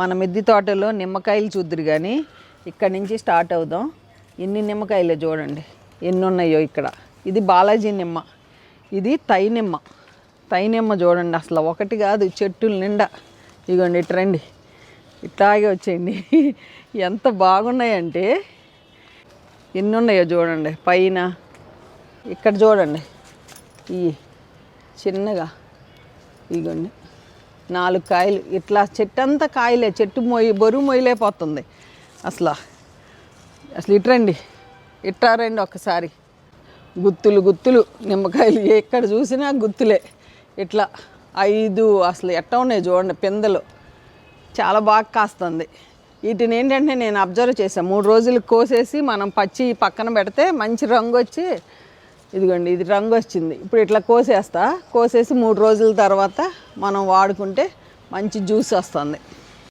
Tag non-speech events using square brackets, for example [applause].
మన మిద్ది తోటలో నిమ్మకాయలు చూద్దరు కానీ ఇక్కడ నుంచి స్టార్ట్ అవుదాం. ఎన్ని నిమ్మకాయలు చూడండి. ఎన్ని ఉన్నాయో ఇక్కడ. ఇది బాలాజీ నిమ్మ. ఇది తై నిమ్మ. తై నిమ్మ చూడండి అసలు ఒకటి కాదు చెట్టులు నిండా. ఇగోండి ఇట్రండి. ఇట్లాగే వచ్చేయండి. [laughs] ఎంత బాగున్నాయంటే ఎన్ని ఉన్నాయో చూడండి. పైన ఇక్కడ చూడండి. ఈ చిన్నగా. ఇగోండి. నాలుగు కాయలు ఇట్లా చెట్టు అంతా కాయలే చెట్టు మొయ్యి బరువు మొయ్యలేకపోతుంది అసలు అసలు ఇట్రండి ఇట్టారండి ఒక్కసారి. గుత్తులు గుత్తులు నిమ్మకాయలు ఎక్కడ చూసినా గుత్తులే. ఇట్లా ఐదు అసలు ఎట్ట ఉన్నాయి చూడండి పిందెలు. చాలా బాగా కాస్తుంది. వీటిని ఏంటంటే నేను అబ్జర్వ్ చేశాను మూడు రోజులు కోసేసి మనం పచ్చి పక్కన పెడితే మంచి రంగు వచ్చి ఇదిగోండి ఇది రంగు వచ్చింది. ఇప్పుడు ఇట్లా కోసేస్తా. కోసేసి మూడు రోజుల తర్వాత మనం వాడుకుంటే మంచి జ్యూస్ వస్తుంది.